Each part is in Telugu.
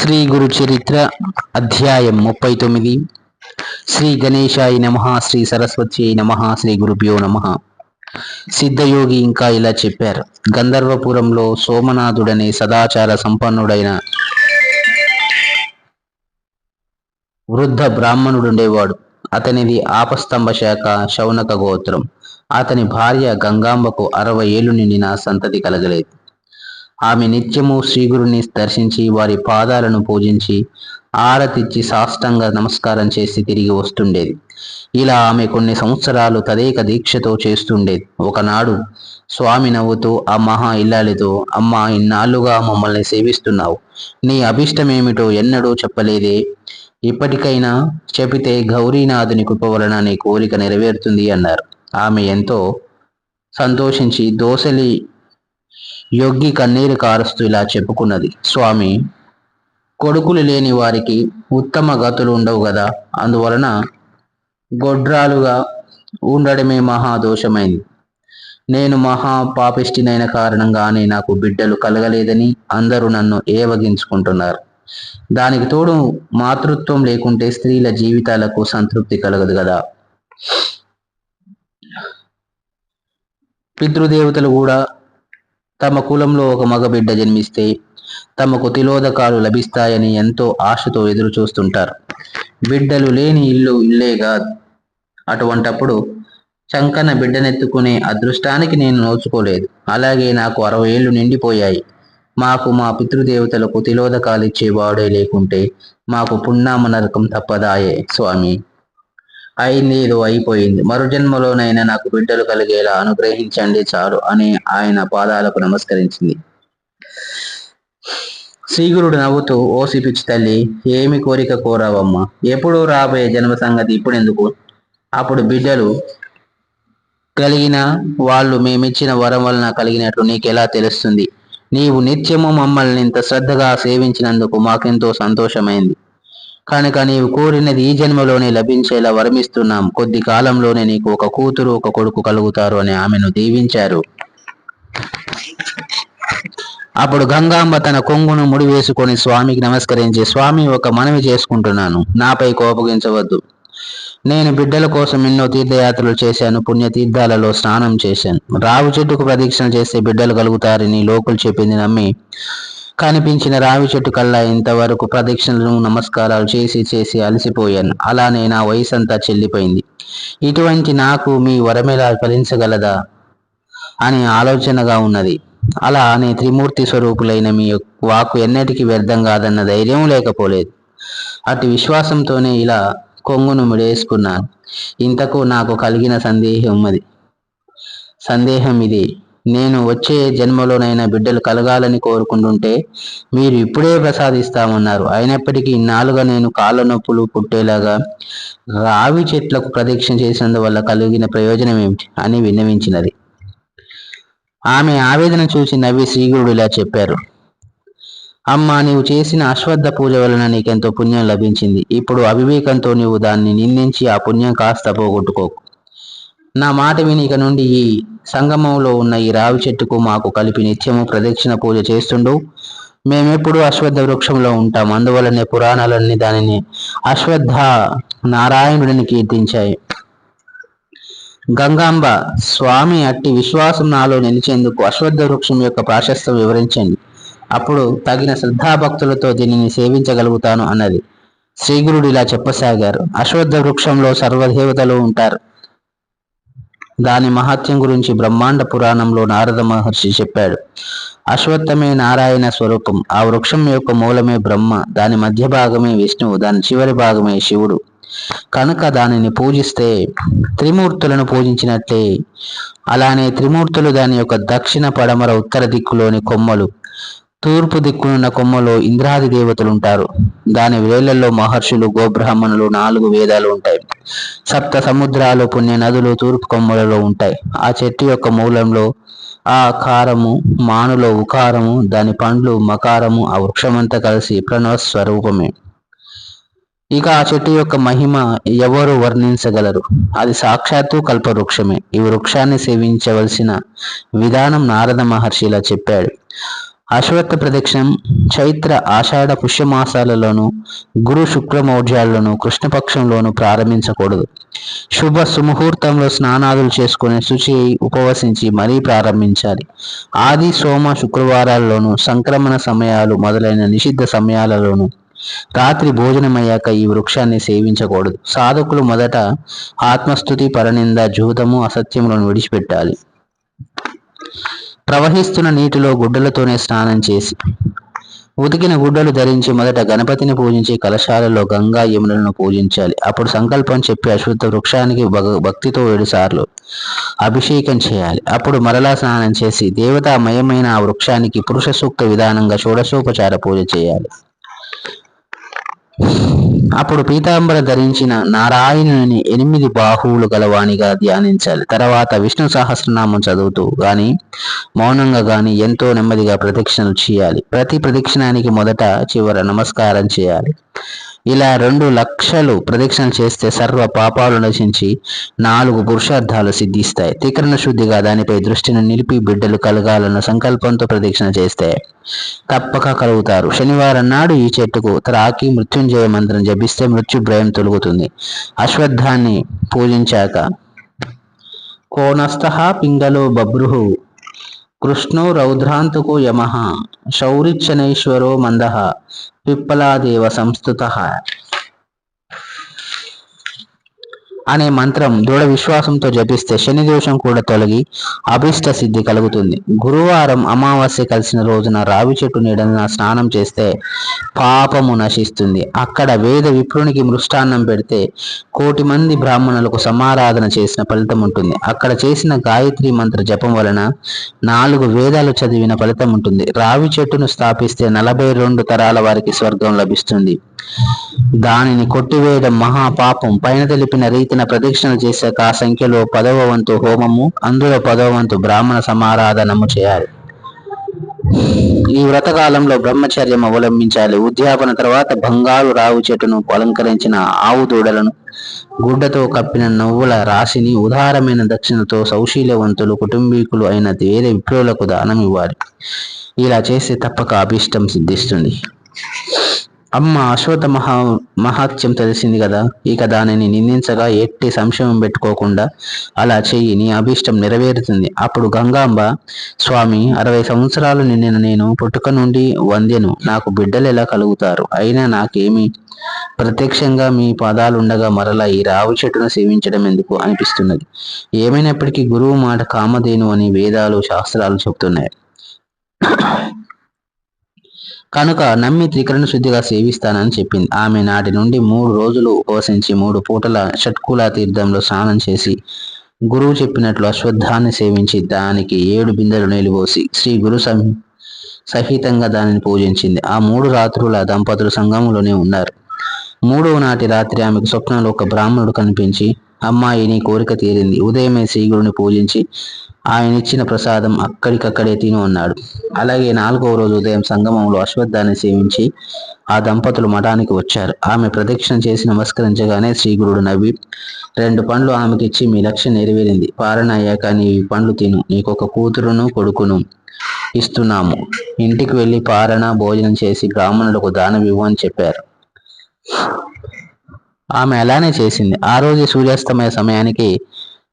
శ్రీ గురు చరిత్ర అధ్యాయం ముప్పై తొమ్మిది. శ్రీ గణేశాయ నమ శ్రీ సరస్వతి నమ శ్రీ గురుభ్యో నమ. సిద్ధయోగి ఇంకా ఇలా చెప్పారు. గంధర్వపురంలో సోమనాథుడనే సదాచార సంపన్నుడైన వృద్ధ బ్రాహ్మణుడుండేవాడు. అతనిది ఆపస్తంభ శాఖ శౌనక గోత్రం. అతని భార్య గంగాంబకు అరవై ఏళ్ళు నిండిన సంతతి కలగలేదు. ఆమె నిత్యము శ్రీగురుని దర్శించి వారి పాదాలను పూజించి ఆరతిచ్చి సాష్టంగా నమస్కారం చేసి తిరిగి వస్తుండేది. ఇలా ఆమె కొన్ని సంవత్సరాలు తదేక దీక్షతో చేస్తుండేది. ఒకనాడు స్వామి నవ్వుతూ ఆ మహా ఇల్లాలితో అమ్మ ఇన్నాళ్ళుగా మమ్మల్ని సేవిస్తున్నావు. నీ అభిష్టమేమిటో ఎన్నడూ చెప్పలేదే. ఇప్పటికైనా చెబితే గౌరీనాథుని కృప వలన నీ కోరిక నెరవేరుతుంది అన్నారు. ఆమె ఎంతో సంతోషించి దోసలి యోగి కన్నీరు కారుస్తూ ఇలా చెప్పుకున్నది. స్వామి కొడుకులు లేని వారికి ఉత్తమ గతులు ఉండవు కదా అందువలన గొడ్రాలుగా ఉండడమే మహా దోషమైంది. నేను మహా పాపిష్టినైన కారణంగానే నాకు బిడ్డలు కలగలేదని అందరూ నన్ను ఏవగించుకుంటున్నారు. దానికి తోడు మాతృత్వం లేకుంటే స్త్రీల జీవితాలకు సంతృప్తి కలగదు కదా పితృదేవతలు కూడా తమ కులంలో ఒక మగబిడ్డ జన్మిస్తే తమకు తిలోదకాలు లభిస్తాయని ఎంతో ఆశతో ఎదురు చూస్తుంటారు. బిడ్డలు లేని ఇల్లు ఇల్లేగా అటువంటప్పుడు చంకన బిడ్డనెత్తుకునే అదృష్టానికి నేను నోచుకోలేదు. అలాగే నాకు అరవై ఏళ్ళు నిండిపోయాయి. మాకు మా పితృదేవతలకు తిలోదకాలు ఇచ్చేవాడే లేకుంటే మాకు పున్నామ నరకం తప్పదాయే స్వామి. అయింది ఏదో అయిపోయింది. మరు జన్మలోనైనా నాకు బిడ్డలు కలిగేలా అనుగ్రహించండి చాలు అని ఆయన పాదాలకు నమస్కరించింది. శ్రీగురుడు నవ్వుతూ ఓ సిపిచ్చి తల్లి ఏమి కోరిక కోరావమ్మా? ఎప్పుడు రాబోయే జన్మ సంగతి ఇప్పుడెందుకు? అప్పుడు బిడ్డలు కలిగిన వాళ్ళు మేమిచ్చిన వరం వలన కలిగినట్లు నీకెలా తెలుస్తుంది? నీవు నిత్యము మమ్మల్ని ఇంత శ్రద్ధగా సేవించినందుకు మాకెంతో సంతోషమైంది. కనుక నీవు కోరినది ఈ జన్మలోనే లభించేలా వరమిస్తున్నాం. కొద్ది కాలంలోనే నీకు ఒక కూతురు ఒక కొడుకు కలుగుతారు అని ఆమెను దీవించారు. అప్పుడు గంగాంబ తన కొంగును ముడి వేసుకొని స్వామికి నమస్కరించి స్వామి ఒక మనవి చేసుకుంటున్నాను. నాపై కోపగించవద్దు. నేను బిడ్డల కోసం ఎన్నో తీర్థయాత్రలు చేశాను పుణ్యతీర్థాలలో స్నానం చేశాను. రావు చెట్టుకు ప్రదక్షిణ చేస్తే బిడ్డలు కలుగుతారని లోకులు చెప్పింది నమ్మి కనిపించిన రావి చెట్టు కల్లా ఇంతవరకు ప్రదక్షిణలు నమస్కారాలు చేసి చేసి అలసిపోయాను. అలానే నా వయసు అంతా చెల్లిపోయింది. ఇటువంటి నాకు మీ వరమేలా ఫలించగలదా? అని ఆలోచనగా ఉన్నది. అలా అనే త్రిమూర్తి స్వరూపులైన మీ వాకు ఎన్నటికీ వ్యర్థం కాదన్న ధైర్యం లేకపోలేదు. అటు విశ్వాసంతోనే ఇలా కొంగును ముడేసుకున్నాను. ఇంతకు నాకు కలిగిన సందేహం అది. సందేహం ఇది. నేను వచ్చే జన్మలోనైనా బిడ్డలు కలగాలని కోరుకుంటుంటే మీరు ఇప్పుడే ప్రసాదిస్తామన్నారు. అయినప్పటికీ ఇన్నాళ్ళుగా నేను కాళ్ళ నొప్పులు పుట్టేలాగా రావి చెట్లకు ప్రదక్షిణ చేసినందువల్ల కలిగిన ప్రయోజనం ఏమిటి అని విన్నవించినది. ఆమె ఆవేదన చూసి నవ్వి శ్రీగురుడు ఇలా చెప్పారు. అమ్మా నీవు చేసిన అశ్వద్ధ పూజ వలన నీకెంతో పుణ్యం లభించింది. ఇప్పుడు అవివేకంతో నీవు దాన్ని నిందించి ఆ పుణ్యం కాస్త పోగొట్టుకోకు. నా మాట విని ఇక నుండి ఈ సంగమంలో ఉన్న ఈ రావి చెట్టుకు మాకు కలిపి నిత్యము ప్రదక్షిణ పూజ చేస్తుండు. మేమెప్పుడు అశ్వద్ధ వృక్షంలో ఉంటాం. అందువలనే పురాణాలన్నీ దానిని అశ్వద్ధ నారాయణుడిని కీర్తించాయి. గంగాంబ స్వామి అట్టి విశ్వాసం నాలో నిలిచేందుకు అశ్వద్ధ వృక్షం యొక్క ప్రాశస్తం వివరించండి. అప్పుడు తగిన శ్రద్ధాభక్తులతో దీనిని సేవించగలుగుతాను అన్నది. శ్రీగురుడు ఇలా చెప్పసాగారు. అశ్వద్ధ వృక్షంలో సర్వదేవతలు ఉంటారు. దాని మహత్యం గురించి బ్రహ్మాండ పురాణంలో నారద మహర్షి చెప్పాడు. అశ్వత్థమే నారాయణ స్వరూపం. ఆ వృక్షం యొక్క మూలమే బ్రహ్మ. దాని మధ్య భాగమే విష్ణువు. దాని చివరి భాగమే శివుడు. కనుక దానిని పూజిస్తే త్రిమూర్తులను పూజించినట్లే. అలానే త్రిమూర్తులు దాని యొక్క దక్షిణ పడమర ఉత్తర దిక్కులోని కొమ్మలు. తూర్పు దిక్కునున్న కొమ్మలో ఇంద్రాది దేవతలు ఉంటారు దాని వేళ్ళలో మహర్షులు గోబ్రాహ్మణులు నాలుగు వేదాలు ఉంటాయి. సప్త సముద్రాలు పుణ్య నదులు తూర్పు కొమ్మలలో ఉంటాయి. ఆ చెట్టు యొక్క మూలంలో ఆ కారము మానులో ఉకారము దాని పండ్లు మకారము ఆ వృక్షమంతా కలిసి ప్రణవ స్వరూపమే. ఇక ఆ చెట్టు యొక్క మహిమ ఎవరు వర్ణించగలరు? అది సాక్షాత్తు కల్పవృక్షమే. ఈ వృక్షాన్ని సేవించవలసిన విధానం నారద మహర్షి ఇలా చెప్పాడు. అశ్వత్థ ప్రదక్షిణం చైత్ర ఆషాఢ పుష్యమాసాలలోను గురు శుక్రమౌఢ్యాల్లోను కృష్ణపక్షంలోను ప్రారంభించకూడదు. శుభ సుముహూర్తంలో స్నానాదులు చేసుకుని శుచి ఉపవసించి మరీ ప్రారంభించాలి. ఆది సోమ శుక్రవారాల్లోనూ సంక్రమణ సమయాలు మొదలైన నిషిద్ధ సమయాలలోనూ రాత్రి భోజనమయ్యాక ఈ వృక్షాన్ని సేవించకూడదు. సాధకులు మొదట ఆత్మస్థుతి పరనింద జూతము అసత్యములను విడిచిపెట్టాలి. ప్రవహిస్తున్న నీటిలో గుడ్డలతోనే స్నానం చేసి ఉతికిన గుడ్డలు ధరించి మొదట గణపతిని పూజించి కలశాలలో గంగా యములను పూజించాలి. అప్పుడు సంకల్పం చెప్పి అశ్వత్థ వృక్షానికి భక్తితో ఏడుసార్లు అభిషేకం చేయాలి. అప్పుడు మరలా స్నానం చేసి దేవతామయమైన ఆ వృక్షానికి పురుష సూక్త విధానంగా షోడశోపచార పూజ చేయాలి. అప్పుడు పీతాంబర ధరించిన నారాయణుని ఎనిమిది బాహువులు గలవాణిగా ధ్యానించాలి. తర్వాత విష్ణు సహస్రనామం చదువుతూ గాని మౌనంగా గాని ఎంతో నెమ్మదిగా ప్రదక్షిణలు చేయాలి. ప్రతి ప్రదక్షిణానికి మొదట చివర నమస్కారం చేయాలి. ఇలా రెండు లక్షలు ప్రదక్షిణ చేస్తే సర్వ పాపాలు నశించి నాలుగు పురుషార్థాలు సిద్ధిస్తాయి. తికరణ శుద్ధిగా దానిపై దృష్టిని నిలిపి బిడ్డలు కలగాలన్న సంకల్పంతో ప్రదక్షిణ చేస్తే తప్పక కలుగుతారు. శనివారం నాడు ఈ చెట్టుకు త్రాకి మృత్యుంజయ మంత్రం జపిస్తే మృత్యు భయం తొలుగుతుంది. అశ్వత్థాన్ని పూజించాక కోనస్థ పింగలో బభ్రుహు కృష్ణో రౌద్రాంతుకు యమ శౌరిచ్చనైశ్వరో మంద పిప్పలాదేవ సంస్థుత అనే మంత్రం దృఢ విశ్వాసంతో జపిస్తే శని దోషం కూడా తొలగి అభిష్ట సిద్ధి కలుగుతుంది. గురువారం అమావాస్య కలిసిన రోజున రావి చెట్టు నీడన స్నానం చేస్తే పాపము నశిస్తుంది. అక్కడ వేద విప్రునికి మృష్టాన్నం పెడితే కోటి మంది బ్రాహ్మణులకు సమారాధన చేసిన ఫలితం ఉంటుంది. అక్కడ చేసిన గాయత్రి మంత్ర జపం వలన నాలుగు వేదాలు చదివిన ఫలితం ఉంటుంది. రావి చెట్టును స్థాపిస్తే నలభై రెండు తరాల వారికి స్వర్గం లభిస్తుంది. దానిని కొట్టివేయడం మహాపాపం. పైన తెలిపిన రీతిన ప్రదక్షిణ చేశాక ఆ సంఖ్యలో పదవ వంతు హోమము అందులో పదవ వంతు బ్రాహ్మణ సమారాధనము చేయాలి. ఈ వ్రతకాలంలో బ్రహ్మచర్యం అవలంబించాలి. ఉద్యాపన తర్వాత బంగారు రావు చెట్టును అలంకరించిన ఆవు దూడలను గుడ్డతో కప్పిన నవ్వుల రాశిని ఉదారమైన దక్షిణతో సౌశీల్యవంతులు కుటుంబీకులు అయిన వేరే విప్రులకు దానం ఇవ్వాలి. ఇలా చేస్తే తప్పక అభిష్టం సిద్ధిస్తుంది. అమ్మ అశ్వత మహా మహాత్యం తెలిసింది కదా. ఇక దానిని నిందించగా ఎట్టి సంశయం పెట్టుకోకుండా అలా చెయ్యి నీ అభీష్టం నెరవేరుతుంది. అప్పుడు గంగాంబ స్వామి అరవై సంవత్సరాలు నిండిన నేను పుట్టుక నుండి వందెను. నాకు బిడ్డలు ఎలా కలుగుతారు? అయినా నాకేమి ప్రత్యక్షంగా మీ పాదాలుండగా మరలా ఈ రావు చెట్టును సేవించడం ఎందుకు అనిపిస్తున్నది? ఏమైనప్పటికీ గురువు మాట కామధేను అని వేదాలు శాస్త్రాలు చెబుతున్నాయి కనుక నమ్మి త్రికరణ శుద్ధిగా సేవిస్తానని చెప్పింది. ఆమె నాటి నుండి మూడు రోజులు ఉపవసించి మూడు పూటల షట్కుల తీర్థంలో స్నానం చేసి గురువు చెప్పినట్లు అశ్వత్థాన్ని సేవించి దానికి ఏడు బిందెలు నిలిపోసి శ్రీ గురు సహితంగా దానిని పూజించింది. ఆ మూడు రాత్రుల దంపతులు సంఘంలోనే ఉన్నారు. మూడవ నాటి రాత్రి ఆమెకు స్వప్నంలో ఒక బ్రాహ్మణుడు కనిపించి అమ్మాయి నీ కోరిక తీరింది. ఉదయమే శ్రీగురుని పూజించి ఆయన ఇచ్చిన ప్రసాదం అక్కడికక్కడే తిని ఉన్నాడు అలాగే నాలుగవ రోజు ఉదయం సంగమంలో అశ్వత్థాన్ని సేవించి ఆ దంపతులు మఠానికి వచ్చారు. ఆమె ప్రదక్షిణ చేసి నమస్కరించగానే శ్రీగురుడు నవ్వి రెండు పండ్లు ఆమెకి ఇచ్చి మీ లక్ష్యం నెరవేరింది. పారణ అయ్యాక నీ పండ్లు తిను. నీకొక కూతురును కొడుకును ఇస్తున్నాము. ఇంటికి వెళ్ళి పారణ భోజనం చేసి బ్రాహ్మణులకు దానం ఇవ్వు చెప్పారు. ఆమె అలానే చేసింది. ఆ రోజు సూర్యాస్తమయ సమయానికి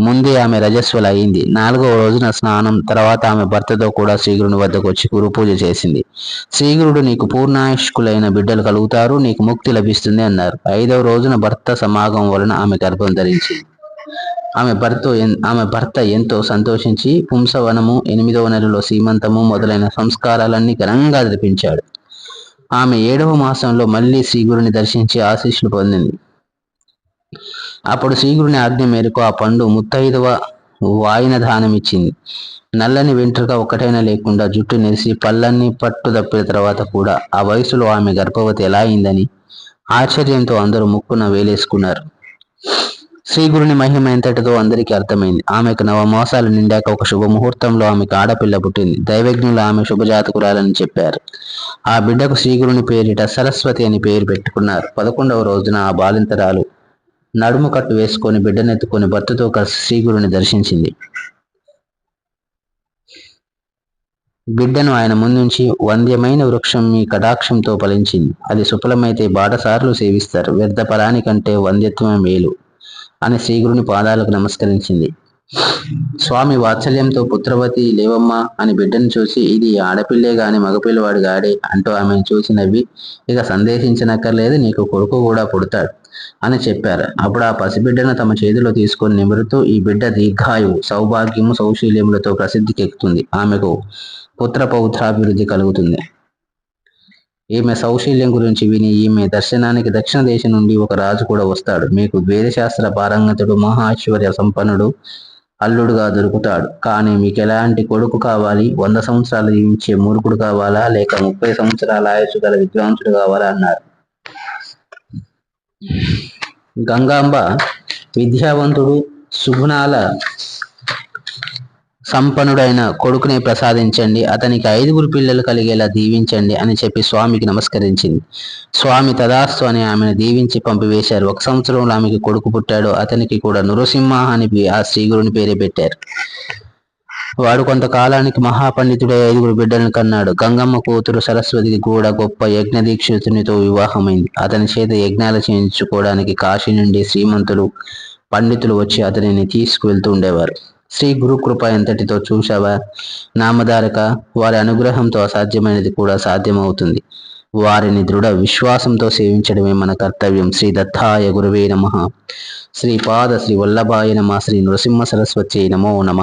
ముందే ఆమె రజస్వలు అయింది నాలుగవ రోజున స్నానం తర్వాత ఆమె భర్తతో కూడా శ్రీగురుని వద్దకు వచ్చి గురు పూజ చేసింది. శ్రీగురుడు నీకు పూర్ణాయుష్కులైన బిడ్డలు కలుగుతారు నీకు ముక్తి లభిస్తుంది అన్నారు. ఐదవ రోజున భర్త సమాగం వలన ఆమె గర్భం ధరించింది ఆమె భర్త ఆమె భర్త ఎంతో సంతోషించి పుంసవనము ఎనిమిదవ నెలలో సీమంతము మొదలైన సంస్కారాలన్నీ ఘనంగా జరిపించాడు. ఆమె ఏడవ మాసంలో మళ్ళీ శ్రీగురుని దర్శించి ఆశీస్సులు పొందింది. అప్పుడు శీఘ్రుని ఆజ్ఞ మేరకు ఆ పండు ముత్తైదవ వాయిన దానం ఇచ్చింది నల్లని వెంట్రుక ఒకటైనా లేకుండా జుట్టు నెరిసి పళ్ళన్నీ పట్టు తప్పిన తర్వాత కూడా ఆ వయసులో ఆమె గర్భవతి ఎలా అయిందని ఆశ్చర్యంతో అందరూ ముక్కున వేలేసుకున్నారు. శ్రీగురుని మహిమ ఎంతటితో అందరికీ అర్థమైంది. ఆమెకు నవమాసాలు నిండాక ఒక శుభముహూర్తంలో ఆమెకు ఆడపిల్ల పుట్టింది. దైవజ్ఞులు ఆమె శుభజాతకురాలని చెప్పారు. ఆ బిడ్డకు శ్రీగురుని పేరిట సరస్వతి అని పేరు పెట్టుకున్నారు. పదకొండవ రోజున ఆ బాలింతరాలు నడుము కట్టు వేసుకొని బిడ్డనెత్తుకొని భర్తతో కలిసి శ్రీగురుని దర్శించింది. బిడ్డను ఆయన ముందుంచి వంద్యమైన వృక్షం మీ కటాక్షంతో ఫలించింది. అది సుఫలమైతే బాటసారులు సేవిస్తారు. వ్యర్థ ఫలానికంటే వంద్యత్వమే మేలు అని శ్రీగురుని పాదాలకు నమస్కరించింది. స్వామి వాత్సల్యంతో పుత్రవతి లేవమ్మా అని బిడ్డను చూసి ఇది ఆడపిల్లే గాని మగపిల్లవాడు గాడే అంటూ ఆమెను చూసి నవ్వి ఇక సందేశించనక్కర్లేదు నీకు కొడుకు కూడా పుడతాడు అని చెప్పారు. అప్పుడు ఆ పసిబిడ్డను తమ చేతిలో తీసుకొని నిమురుతూ ఈ బిడ్డ దీర్ఘాయువు సౌభాగ్యము సౌశీల్యములతో ప్రసిద్ధికి ఎక్కుతుంది ఆమెకు పుత్ర పౌత్రాభివృద్ధి కలుగుతుంది. ఈమె సౌశీల్యం గురించి విని ఈమె దర్శనానికి దక్షిణ దేశం నుండి ఒక రాజు కూడా వస్తాడు. మీకు వేదశాస్త్ర పారంగతుడు మహాశ్వర్య సంపన్నుడు అల్లుడుగా దొరుకుతాడు. కానీ మీకు ఎలాంటి కొడుకు కావాలి? వంద సంవత్సరాలు జీవించే మూర్ఖుడు కావాలా? లేక ముప్పై సంవత్సరాల ఆయుష్ గల విద్వాంసుడు కావాలా? అన్నారు. గంగాంబ విద్యావంతుడు సుగుణాల సంపన్నుడైన కొడుకుని ప్రసాదించండి అతనికి ఐదుగురు పిల్లలు కలిగేలా దీవించండి అని చెప్పి స్వామికి నమస్కరించింది. స్వామి తదాస్తు అని ఆమెను దీవించి పంపివేశారు. ఒక సంవత్సరంలో ఆమెకి కొడుకు పుట్టాడు. అతనికి కూడా నృసింహ అని ఆ శ్రీగురుని పేరే పెట్టారు. వాడు కొంతకాలానికి మహాపండితుడై ఐదుగురు బిడ్డలను కన్నాడు. గంగమ్మ కూతురు సరస్వతికి కూడా గొప్ప యజ్ఞ దీక్షితునితో వివాహమైంది. అతని చేత యజ్ఞాలు చేయించుకోవడానికి కాశీ నుండి శ్రీమంతులు పండితులు వచ్చి అతనిని తీసుకువెళ్తూ ఉండేవారు. శ్రీ గురు కృప ఎంతటితో చూశావా? నామధారక వారి అనుగ్రహంతో అసాధ్యమైనది కూడా సాధ్యమవుతుంది. వారిని దృఢ విశ్వాసంతో సేవించడమే మన కర్తవ్యం. శ్రీ దత్తాయ గురువే నమ. శ్రీ పాద శ్రీ వల్లభాయ నమ. శ్రీ నృసింహ సరస్వతి నమో నమ.